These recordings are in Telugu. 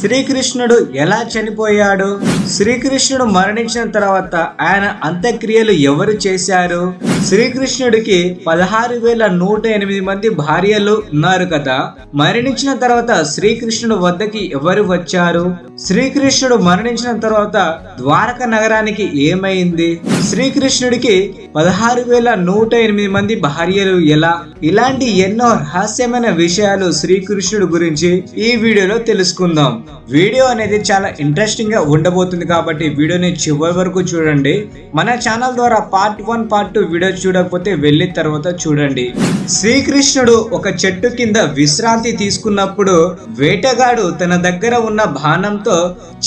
శ్రీకృష్ణుడు ఎలా చనిపోయాడు? శ్రీకృష్ణుడు మరణించిన తర్వాత ఆయన అంత్యక్రియలు ఎవరు చేశారు? శ్రీకృష్ణుడికి పదహారు వేల నూట ఎనిమిది మంది భార్యలు ఉన్నారు కదా. మరణించిన తర్వాత శ్రీకృష్ణుడు వద్దకి ఎవరు వచ్చారు? శ్రీకృష్ణుడు మరణించిన తర్వాత ద్వారక నగరానికి ఏమైంది? శ్రీకృష్ణుడికి పదహారు వేల నూట ఎనిమిది మంది భార్యలు ఎలా? ఇలాంటి ఎన్నో రహస్యమైన విషయాలు శ్రీకృష్ణుడు గురించి ఈ వీడియోలో తెలుసుకుందాం. వీడియో అనేది చాలా ఇంట్రెస్టింగ్గా ఉండబోతుంది కాబట్టి వీడియోని చివరి వరకు చూడండి. మన ఛానల్ ద్వారా part one part two video చూడకపోతే వెళ్ళి తర్వాత చూడండి. శ్రీకృష్ణుడు ఒక చెట్టు కింద విశ్రాంతి తీసుకున్నప్పుడు వేటగాడు తన దగ్గర ఉన్న బాణంతో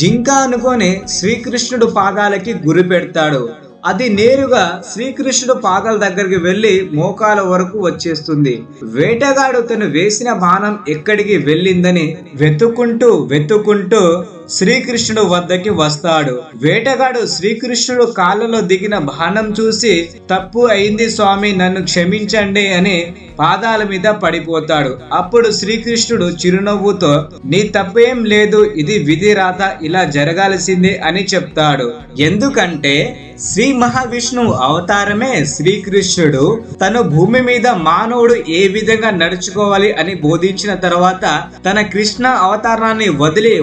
జింక అనుకొని శ్రీకృష్ణుడు పాదాలకి గురి పెడతాడు. అది నేరుగా శ్రీకృష్ణుడు పాదాల దగ్గరికి వెళ్ళి మోకాల వరకు వచ్చేస్తుంది. వేటగాడు తను వేసిన బాణం ఎక్కడికి వెళ్ళిందని వెతుక్కుంటూ వెతుక్కుంటూ శ్రీకృష్ణుడు వద్దకి వస్తాడు. వేటగాడు శ్రీకృష్ణుడు కాళ్ళలో దిగిన బాణం చూసి తప్పు అయింది స్వామి నన్ను క్షమించండి అని పాదాల మీద పడిపోతాడు. అప్పుడు శ్రీకృష్ణుడు చిరునవ్వుతో నీ తప్పేం లేదు ఇది విధి రాత ఇలా జరగాల్సిందే అని చెప్తాడు. ఎందుకంటే శ్రీ మహావిష్ణువు అవతారమే శ్రీకృష్ణుడు. తను భూమి మీద మానవుడు ఏ విధంగా నడుచుకోవాలి అని బోధించిన తర్వాత తన కృష్ణ అవతారాన్ని వదిలి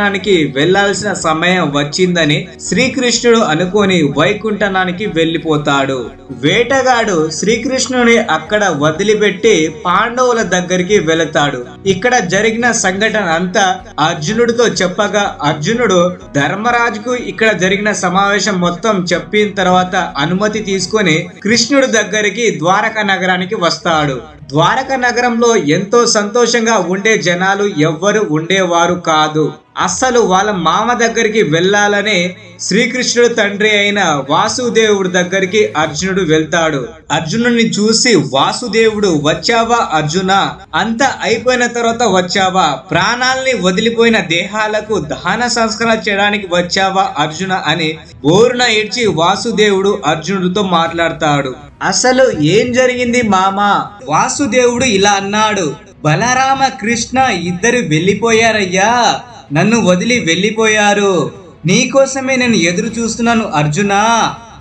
వైకుంఠనానికి వెళ్ళాల్సిన సమయం వచ్చిందని శ్రీకృష్ణుడు అనుకొని వైకుంఠనానికి వెళ్ళిపోతాడు వేటగాడు శ్రీకృష్ణుని అక్కడ వదిలిపెట్టి పాండవుల దగ్గరికి వెళతాడు. ఇక్కడ జరిగిన సంఘటన అంతా అర్జునుడితో చెప్పగా అర్జునుడు ధర్మరాజుకు ఇక్కడ జరిగిన సమావేశం మొత్తం చెప్పిన తర్వాత అనుమతి తీసుకొని కృష్ణుడి దగ్గరికి ద్వారకా నగరానికి వస్తాడు. ద్వారక నగరంలో ఎంతో సంతోషంగా ఉండే జనాలు ఎవ్వరు ఉండేవారు కాదు. అస్సలు వాళ్ళ మామ దగ్గరికి వెళ్ళాలనే శ్రీకృష్ణుడు తండ్రి అయిన వాసుదేవుడు దగ్గరికి అర్జునుడు వెళ్తాడు. అర్జునుడిని చూసి వాసుదేవుడు వచ్చావా అర్జున? అంతా అయిపోయిన తర్వాత వచ్చావా? ప్రాణాల్ని వదిలిపోయిన దేహాలకు దహన సంస్కరణ చేయడానికి వచ్చావా అర్జున? అని బోరున ఏడ్చి వాసుదేవుడు అర్జునుడితో మాట్లాడతాడు. అసలు ఏం జరిగింది మామ? వాసుదేవుడు ఇలా అన్నాడు. బలరామ కృష్ణ ఇద్దరు వెళ్ళిపోయారయ్యా. నన్ను వదిలి వెళ్ళిపోయారు. నీకోసమే నేను ఎదురు చూస్తున్నాను అర్జున.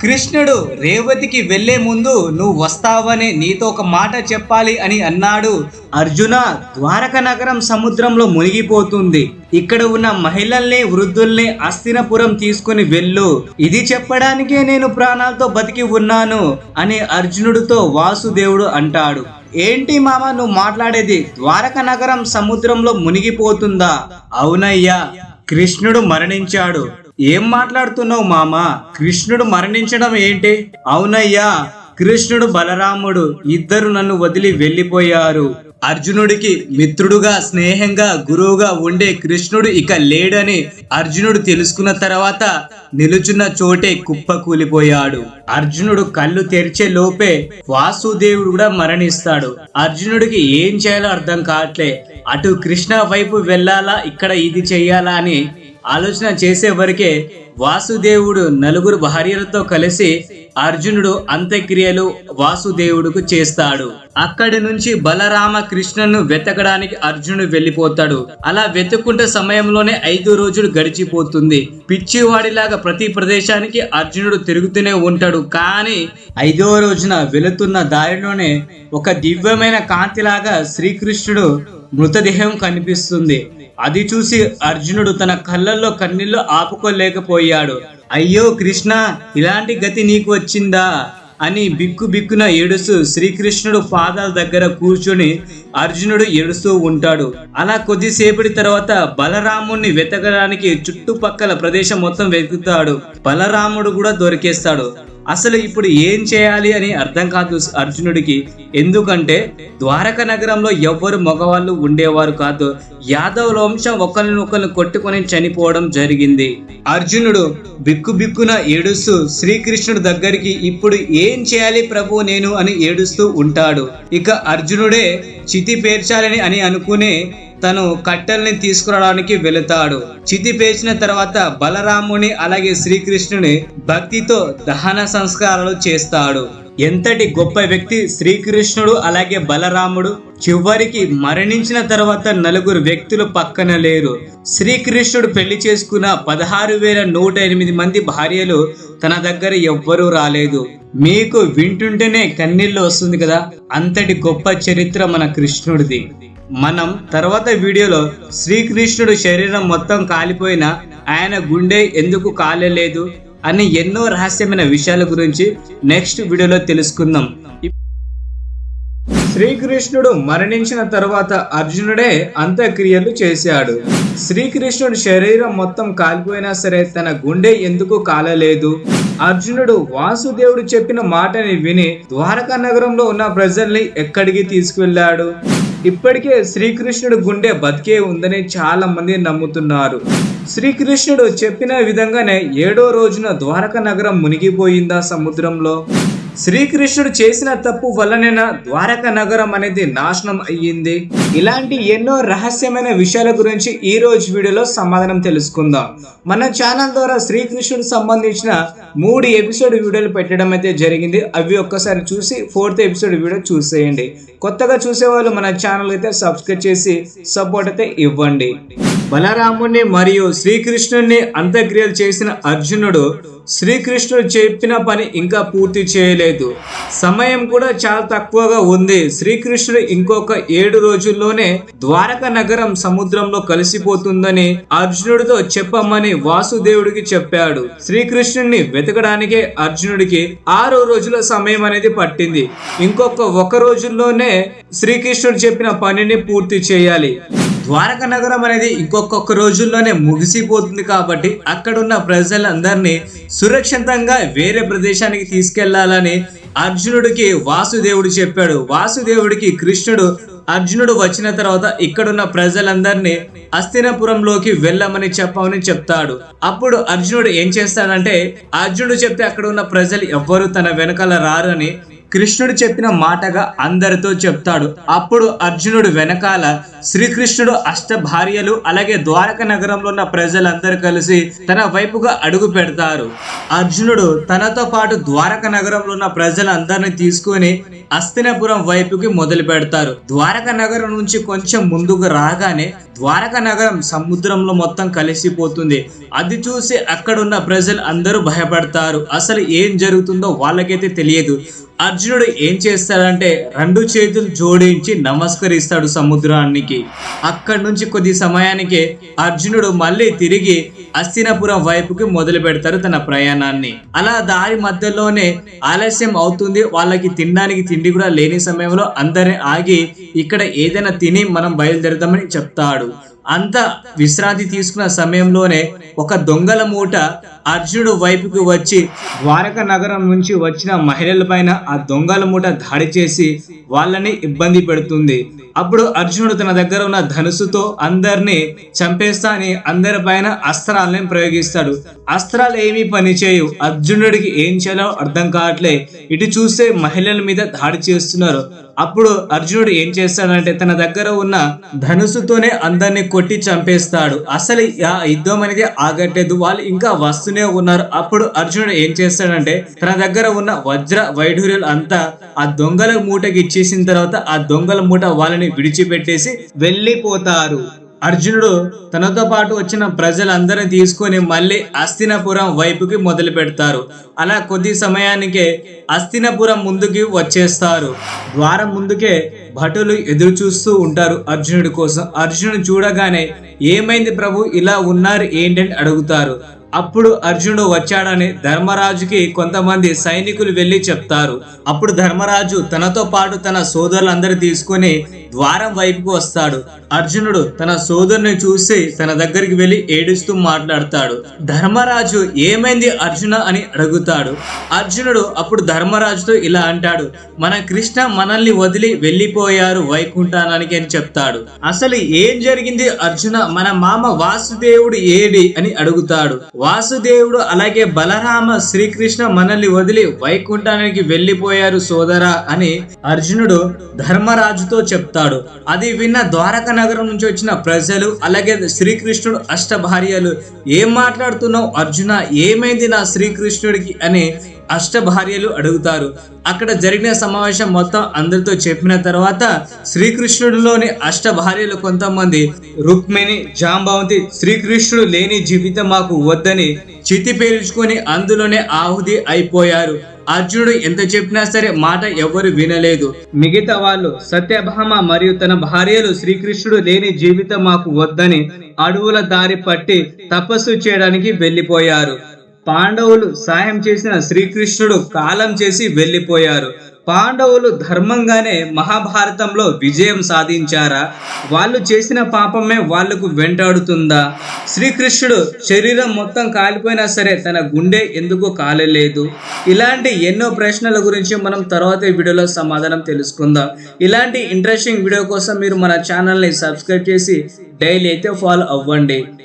కృష్ణుడు రేవతికి వెళ్ళే ముందు నువ్వు వస్తావని నీతో ఒక మాట చెప్పాలి అని అన్నాడు. అర్జున ద్వారక నగరం సముద్రంలో మునిగిపోతుంది. ఇక్కడ ఉన్న మహిళల్ని వృద్ధుల్ని అస్థినపురం తీసుకుని వెళ్ళు. ఇది చెప్పడానికే నేను ప్రాణాలతో బతికి ఉన్నాను అని అర్జునుడితో వాసుదేవుడు అంటాడు. ఏంటి మామ నువ్వు మాట్లాడేది? ద్వారక నగరం సముద్రంలో మునిగిపోతుందా? అవునయ్యా. కృష్ణుడు మరణించాడు. ఏం మాట్లాడుతున్నావు మామ? కృష్ణుడు మరణించడం ఏంటి? అవునయ్యా కృష్ణుడు బలరాముడు ఇద్దరు నన్ను వదిలి వెళ్ళిపోయారు. అర్జునుడికి మిత్రుడుగా స్నేహంగా గురువుగా ఉండే కృష్ణుడు ఇక లేడని అర్జునుడు తెలుసుకున్న తర్వాత నిలుచున్న చోటే కుప్ప కూలిపోయాడు. అర్జునుడు కళ్ళు తెరిచే లోపే వాసుదేవుడు కూడా మరణిస్తాడు. అర్జునుడికి ఏం చేయాలో అర్థం కావట్లే. అటు కృష్ణ వైపు వెళ్ళాలా ఇక్కడ ఇది చెయ్యాలా అని ఆలోచన చేసే వరకే వాసుదేవుడు నలుగురు భార్యలతో కలిసి అర్జునుడు అంత్యక్రియలు వాసుదేవుడుకు చేస్తాడు. అక్కడి నుంచి బలరామ కృష్ణను వెతకడానికి అర్జునుడు వెళ్ళిపోతాడు. అలా వెతుక్కుంటే సమయంలోనే ఐదు రోజులు గడిచిపోతుంది. పిచ్చివాడిలాగా ప్రతి ప్రదేశానికి అర్జునుడు తిరుగుతూనే ఉంటాడు. కానీ ఐదవ రోజున వెళుతున్న దారిలోనే ఒక దివ్యమైన కాంతిలాగా శ్రీకృష్ణుడు మృతదేహం కనిపిస్తుంది. అది చూసి అర్జునుడు తన కళ్ళల్లో కన్నీళ్ళు ఆపుకోలేకపోయాడు. అయ్యో కృష్ణ ఇలాంటి గతి నీకు వచ్చిందా? అని బిక్కు బిక్కున ఏడుస్తూ శ్రీకృష్ణుడు పాదాల దగ్గర కూర్చొని అర్జునుడు ఏడుస్తూ ఉంటాడు. అలా కొద్దిసేపటి తర్వాత బలరాముణ్ణి వెతకడానికి చుట్టుపక్కల ప్రదేశం మొత్తం వెతుకుతాడు. బలరాముడు కూడా దొరికేస్తాడు. అసలు ఇప్పుడు ఏం చేయాలి అని అర్థం కాదు అర్జునుడికి. ఎందుకంటే ద్వారక నగరంలో ఎవ్వరు మగవాళ్ళు ఉండేవారు కాదు. యాదవుల వంశం ఒకరినొకరిని కొట్టుకొని చనిపోవడం జరిగింది. అర్జునుడు బిక్కు బిక్కున ఏడుస్తూ శ్రీకృష్ణుడి దగ్గరికి ఇప్పుడు ఏం చేయాలి ప్రభు నేను అని ఏడుస్తూ ఉంటాడు. ఇక అర్జునుడే చితి పేర్చాలని అని అనుకునే తను కట్టెల్ని తీసుకురావడానికి వెళతాడు. చితి పేర్చిన తర్వాత బలరాముని అలాగే శ్రీకృష్ణుని భక్తితో దహన సంస్కారాలు చేస్తాడు. ఎంతటి గొప్ప వ్యక్తి శ్రీకృష్ణుడు అలాగే బలరాముడు? చివరికి మరణించిన తర్వాత నలుగురు వ్యక్తులు పక్కన లేరు. శ్రీకృష్ణుడు పెళ్ళి చేసుకున్న పదహారు వేల నూట ఎనిమిది మంది భార్యలు తన దగ్గర ఎవ్వరూ రాలేదు. మీకు వింటుంటేనే కన్నీళ్ళు వస్తుంది కదా? అంతటి గొప్ప చరిత్ర మన కృష్ణుడిది. మనం తర్వాత వీడియోలో శ్రీకృష్ణుడు శరీరం మొత్తం కాలిపోయిన ఆయన గుండె ఎందుకు కాలలేదు అని ఎన్నో రహస్యమైన విషయాల గురించి నెక్స్ట్ వీడియోలో తెలుసుకుందాం. శ్రీకృష్ణుడు మరణించిన తర్వాత అర్జునుడే అంత్యక్రియలు చేశాడు. శ్రీకృష్ణుడు శరీరం మొత్తం కాలిపోయినా సరే తన గుండె ఎందుకు కాలలేదు? అర్జునుడు వాసుదేవుడు చెప్పిన మాటని విని ద్వారకా నగరంలో ఉన్న ప్రజల్ని ఎక్కడికి తీసుకువెళ్ళాడు? ఇప్పటికే శ్రీకృష్ణుడు గుండె బతికే ఉందని చాలా మంది నమ్ముతున్నారు. శ్రీకృష్ణుడు చెప్పిన విధంగానే ఏడో రోజున ద్వారక నగరం మునిగిపోయిందా సముద్రంలో? శ్రీకృష్ణుడు చేసిన తప్పు వల్లనేనా ద్వారక నగరం అనేది నాశనం అయ్యింది? ఇలాంటి ఎన్నో రహస్యమైన విషయాల గురించి ఈ రోజు వీడియోలో సమాధానం తెలుసుకుందాం. మన ఛానల్ ద్వారా శ్రీకృష్ణుడు సంబంధించిన మూడు ఎపిసోడ్ వీడియోలు పెట్టడం అయితే జరిగింది. అవి ఒక్కసారి చూసి ఫోర్త్ ఎపిసోడ్ వీడియో చూసేయండి. కొత్తగా చూసేవాళ్ళు మన ఛానల్ అయితే సబ్స్క్రైబ్ చేసి సపోర్ట్ అయితే ఇవ్వండి. బలరాముణ్ణి మరియు శ్రీకృష్ణుణ్ణి అంత్యక్రియలు చేసిన అర్జునుడు శ్రీకృష్ణుడు చెప్పిన పని ఇంకా పూర్తి చేయలేదు. సమయం కూడా చాలా తక్కువగా ఉంది. శ్రీకృష్ణుడు ఇంకొక ఏడు రోజుల్లోనే ద్వారక నగరం సముద్రంలో కలిసిపోతుందని అర్జునుడితో చెప్పమని వాసుదేవుడికి చెప్పాడు. శ్రీకృష్ణుడిని వెతకడానికే అర్జునుడికి ఆరు రోజుల సమయం అనేది పట్టింది. ఇంకొక ఒక రోజుల్లోనే శ్రీకృష్ణుడు చెప్పిన పనిని పూర్తి చేయాలి. ద్వారక నగరం అనేది ఇంకొక రోజుల్లోనే ముగిసిపోతుంది కాబట్టి అక్కడున్న ప్రజలందరినీ సురక్షితంగా వేరే ప్రదేశానికి తీసుకెళ్ళాలని అర్జునుడికి వాసుదేవుడు చెప్పాడు. వాసుదేవుడికి కృష్ణుడు అర్జునుడు వచ్చిన తర్వాత ఇక్కడున్న ప్రజలందరినీ అస్థినపురంలోకి వెళ్ళమని చెప్పమని చెప్తాడు. అప్పుడు అర్జునుడు ఏం చేస్తాడంటే అర్జునుడు చెప్తే అక్కడ ఉన్న ప్రజలు ఎవ్వరు తన వెనకాల రారని కృష్ణుడు చెప్పిన మాటగా అందరితో చెప్తాడు. అప్పుడు అర్జునుడు వెనకాల శ్రీకృష్ణుడు అష్ట భార్యలు అలాగే ద్వారక నగరంలో ఉన్న ప్రజలందరూ కలిసి తన వైపుగా అడుగు పెడతారు. అర్జునుడు తనతో పాటు ద్వారక నగరంలో ఉన్న ప్రజలందరినీ తీసుకొని అస్తినపురం వైపుకి మొదలు పెడతారు. ద్వారక నగరం నుంచి కొంచెం ముందుకు రాగానే ద్వారక నగరం సముద్రంలో మొత్తం కలిసిపోతుంది. అది చూసి అక్కడున్న ప్రజలు అందరూ భయపడతారు. అసలు ఏం జరుగుతుందో వాళ్ళకైతే తెలియదు. అర్జునుడు ఏం చేస్తాడంటే రెండు చేతులు జోడించి నమస్కరిస్తాడు సముద్రానికి. అక్కడి నుంచి కొద్ది సమయానికి అర్జునుడు మళ్ళీ తిరిగి అస్తినపురం వైపుకి మొదలు పెడతారు తన ప్రయాణాన్ని. అలా దారి మధ్యలోనే ఆలస్యం అవుతుంది. వాళ్ళకి తినడానికి తిండి కూడా లేని సమయంలో అందరిని ఆగి ఇక్కడ ఏదైనా తిని మనం బయలుదేరదామని చెప్తాడు. అంత విశ్రాంతి తీసుకున్న సమయంలోనే ఒక దొంగల మూట అర్జునుడు వైపుకు వచ్చి ద్వారక నగరం నుంచి వచ్చిన మహిళల పైన ఆ దొంగల మూట దాడి చేసి వాళ్ళని ఇబ్బంది పెడుతుంది. అప్పుడు అర్జునుడు తన దగ్గర ఉన్న ధనుసుతో అందరినీ చంపేస్తా అని అందరి పైన అస్త్రాలని ప్రయోగిస్తాడు. అస్త్రాలు ఏమీ పనిచేయు అర్జునుడికి ఏం చేయాలో అర్థం కావట్లే. ఇటు చూస్తే మహిళల మీద దాడి చేస్తున్నారు. అప్పుడు అర్జునుడు ఏం చేస్తాడంటే తన దగ్గర ఉన్న ధనుసుతోనే అందరిని కొట్టి చంపేస్తాడు. అసలు ఆ యుద్ధం అనేది ఆగట్లేదు. వాళ్ళు ఇంకా వస్తూనే ఉన్నారు. అప్పుడు అర్జునుడు ఏం చేస్తాడంటే తన దగ్గర ఉన్న వజ్ర వైఢూర్యాలు అంతా ఆ దొంగల మూటకి ఇచ్చేసిన తర్వాత ఆ దొంగల మూట వాళ్ళని విడిచిపెట్టేసి వెళ్ళిపోతారు. అర్జునుడు తనతో పాటు వచ్చిన ప్రజలందరిని తీసుకొని మళ్ళీ అస్థినపురం వైపుకి మొదలు పెడతారు. అలా కొద్ది సమయానికే అస్థినపురం ముందుకి వచ్చేస్తారు. ద్వారం ముందుకే భటులు ఎదురు చూస్తూ ఉంటారు అర్జునుడి కోసం. అర్జునుడు చూడగానే ఏమైంది ప్రభు? ఇలా ఉన్నారు ఏంటని అడుగుతారు. అప్పుడు అర్జునుడు వచ్చాడని ధర్మరాజుకి కొంతమంది సైనికులు వెళ్ళి చెప్తారు. అప్పుడు ధర్మరాజు తనతో పాటు తన సోదరులందరూ తీసుకొని ద్వారం వైపుకు వస్తాడు. అర్జునుడు తన సోదరుని చూసి తన దగ్గరికి వెళ్ళి ఏడుస్తూ మాట్లాడతాడు. ధర్మరాజు ఏమైంది అర్జున? అని అడుగుతాడు. అర్జునుడు అప్పుడు ధర్మరాజుతో ఇలా అంటాడు మన కృష్ణ మనల్ని వదిలి వెళ్ళిపోయారు వైకుంఠానానికి అని చెప్తాడు. అసలు ఏం జరిగింది అర్జున? మన మామ వాసుదేవుడు ఏడి? అని అడుగుతాడు. వాసుదేవుడు అలాగే బలరామ శ్రీకృష్ణ మనల్ని వదిలి వైకుంఠానికి వెళ్ళిపోయారు సోదరా అని అర్జునుడు ధర్మరాజుతో చెప్తాడు. అది విన్న ద్వారక నగరం నుంచి వచ్చిన ప్రజలు అలాగే శ్రీకృష్ణుడు అష్ట భార్యలు ఏం మాట్లాడుతున్నావు అర్జున? ఏమైంది నా శ్రీకృష్ణుడికి? అని అష్టభార్యలు అడుగుతారు. అక్కడ జరిగిన సమావేశం మొత్తం అందరితో చెప్పిన తర్వాత శ్రీకృష్ణుడిలోని అష్టభార్యలు కొంతమంది రుక్మిణి జాంబవంతి శ్రీకృష్ణుడు లేని జీవితం మాకు వద్దని చితి పేల్చుకొని అందులోనే ఆహుతి అయిపోయారు. అర్జునుడు ఎంత చెప్పినా సరే మాట ఎవరు వినలేదు. మిగతా వాళ్ళు సత్యభామ మరియు తన భార్యలు శ్రీకృష్ణుడు లేని జీవితం మాకు వద్దని అడవుల దారి పట్టి తపస్సు చేయడానికి వెళ్ళిపోయారు. పాండవులు సాయం చేసిన శ్రీకృష్ణుడు కాలం చేసి వెళ్ళిపోయారు. పాండవులు ధర్మంగానే మహాభారతంలో విజయం సాధించారా? వాళ్ళు చేసిన పాపమే వాళ్ళకు వెంటాడుతుందా? శ్రీకృష్ణుడు శరీరం మొత్తం కాలిపోయినా సరే తన గుండె ఎందుకు కాలలేదు. ఇలాంటి ఎన్నో ప్రశ్నల గురించి మనం తర్వాత వీడియోలో సమాధానం తెలుసుకుందాం. ఇలాంటి ఇంట్రెస్టింగ్ వీడియో కోసం మీరు మన ఛానల్ని సబ్స్క్రైబ్ చేసి డైలీ అయితే ఫాలో అవ్వండి.